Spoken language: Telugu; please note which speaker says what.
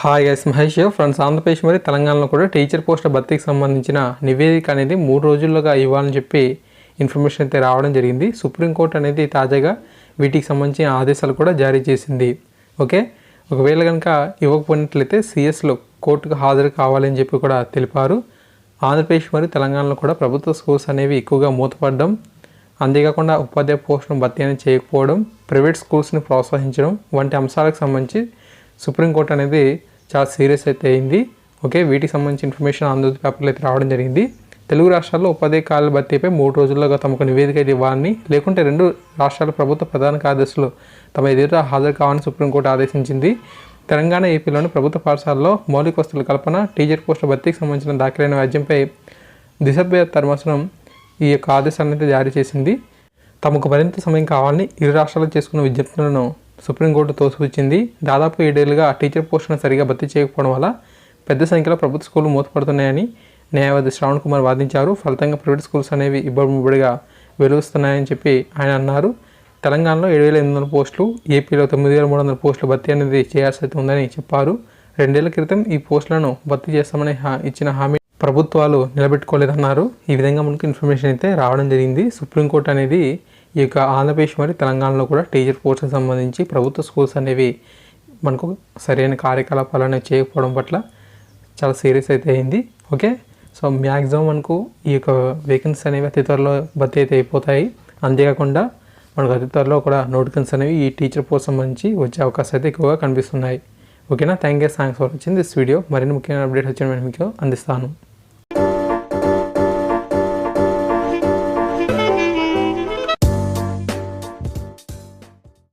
Speaker 1: Hi guys Mahesh friends Andhra Pradesh మరియు తెలంగాణలో కూడా టీచర్ పోస్టుల భర్తీకి సంబంధించిన నివేదిక అనేది మూడు రోజుల్లోగా ఇవ్వాలని చెప్పి ఇన్ఫర్మేషన్ అయితే రావడం జరిగింది. సుప్రీంకోర్టు అనేది తాజాగా వీటికి సంబంధించిన ఆదేశాలు కూడా జారీ చేసింది. ఓకే ఒకవేళ కనుక ఇవ్వకపోయినట్లయితే సిఎస్లో కోర్టుకు హాజరు కావాలని చెప్పి కూడా తెలిపారు. ఆంధ్రప్రదేశ్ మరియు తెలంగాణలో కూడా ప్రభుత్వ స్కూల్స్ అనేవి ఎక్కువగా మూతపడడం అంతేకాకుండా ఉపాధ్యాయ పోస్టును భర్తీ అనేది చేయకపోవడం ప్రైవేట్ స్కూల్స్ని ప్రోత్సహించడం వంటి అంశాలకు సంబంధించి సుప్రీంకోర్టు అనేది చాలా సీరియస్ అయితే అయింది. ఓకే వీటికి సంబంధించి ఇన్ఫర్మేషన్ ఆంధ్రజ్యోతి పేపర్లో అయితే రావడం జరిగింది. తెలుగు రాష్ట్రాల్లో ఉపాధ్యాయ భర్తీపై మూడు రోజుల్లోగా తమకు నివేదిక అయితే ఇవ్వాలని లేకుంటే రెండు రాష్ట్రాల ప్రభుత్వ ప్రధాన కార్యదర్శులు తమ ఎదుట హాజరు కావాలని సుప్రీంకోర్టు ఆదేశించింది. తెలంగాణ ఏపీలోని ప్రభుత్వ పాఠశాలలో మౌలిక వస్తువుల కల్పన టీచర్ పోస్టుల భర్తీకి సంబంధించిన దాఖలైన వ్యాజ్యంపై దిశభ్య ధర్మాసనం ఈ యొక్క ఆదేశాన్ని అయితే జారీ చేసింది. తమకు మరింత సమయం కావాలని ఇరు రాష్ట్రాలు చేసుకున్న విజ్ఞప్తులను సుప్రీంకోర్టు తోసిపుచ్చింది. దాదాపు ఏడేళ్ళుగా టీచర్ పోస్టును సరిగా భర్తీ చేయకపోవడం వల్ల పెద్ద సంఖ్యలో ప్రభుత్వ స్కూళ్ళు మూతపడుతున్నాయని న్యాయవాది శ్రావణ్ కుమార్ వాదించారు. ఫలితంగా ప్రైవేట్ స్కూల్స్ అనేవి ఇబ్బడిముబ్బడిగా వెలువస్తున్నాయని చెప్పి ఆయన అన్నారు. తెలంగాణలో ఏడు వేల ఎనిమిది వందల పోస్టులు ఏపీలో తొమ్మిది వేల మూడు వందల పోస్టులు భర్తీ అనేది చేయాల్సి అయితే ఉందని చెప్పారు. రెండేళ్ళ క్రితం ఈ పోస్టులను భర్తీ చేస్తామని హా- ఇచ్చిన హామీ ప్రభుత్వాలు నిలబెట్టుకోలేదన్నారు. ఈ విధంగా మనకు ఇన్ఫర్మేషన్ అయితే రావడం జరిగింది. సుప్రీంకోర్టు అనేది ఈ యొక్క ఆంధ్రప్రదేశ్ మరియు తెలంగాణలో కూడా టీచర్ పోస్టులకు సంబంధించి ప్రభుత్వ స్కూల్స్ అనేవి మనకు సరైన కార్యకలాపాలు అనేవి చేయకపోవడం పట్ల చాలా సీరియస్ అయితే అయింది. ఓకే సో మ్యాక్సిమం మనకు ఈ యొక్క వేకెన్సీ అనేవి అతి త్వరలో భర్తీ అయితే అయిపోతాయి. అంతేకాకుండా మనకు అతి త్వరలో కూడా నోటికన్స్ అనేవి ఈ టీచర్ పోస్ట్ సంబంధించి వచ్చే అవకాశాలు అయితే ఎక్కువగా కనిపిస్తున్నాయి. ఓకేనా థ్యాంక్ యూ థ్యాంక్స్ ఫర్ వచ్చింది దిస్ వీడియో మరిన్ని ముఖ్యమైన అప్డేట్ వచ్చిన మీకు అందిస్తాను.